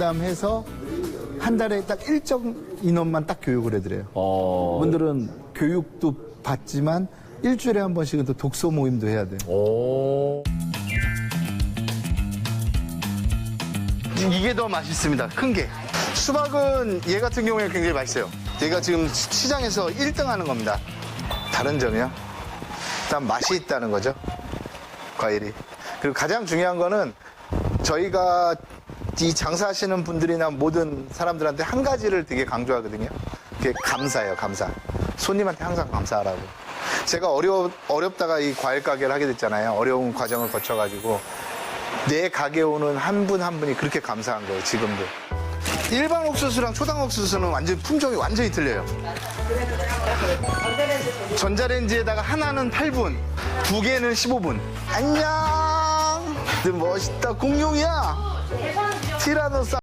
분담해서 한 달에 딱 일정 인원만 딱 교육을 해드려요. 어. 분들은 교육도 받지만 일주일에 한 번씩은 또 독서 모임도 해야 돼요. 오. 이게 더 맛있습니다. 큰 게. 수박은 얘 같은 경우에 굉장히 맛있어요. 얘가 지금 시- 시장에서 1등 하는 겁니다. 다른 점이요? 일단 맛이 있다는 거죠. 과일이. 그리고 가장 중요한 거는 저희가 이 장사하시는 분들이나 모든 사람들한테 한 가지를 되게 강조하거든요. 그게 감사예요, 감사. 손님한테 항상 감사하라고. 제가 어려, 어렵다가 이 과일 가게를 하게 됐잖아요. 어려운 과정을 거쳐가지고. 내 가게 오는 한 분한 분이 그렇게 감사한 거예요, 지금도. 일반 옥수수랑 초당 옥수수는 완전 품종이 완전히 틀려요. 전자레인지에다가 하나는 8분, 두 개는 15분. 안녕! 멋있다, 공룡이야! 티라노사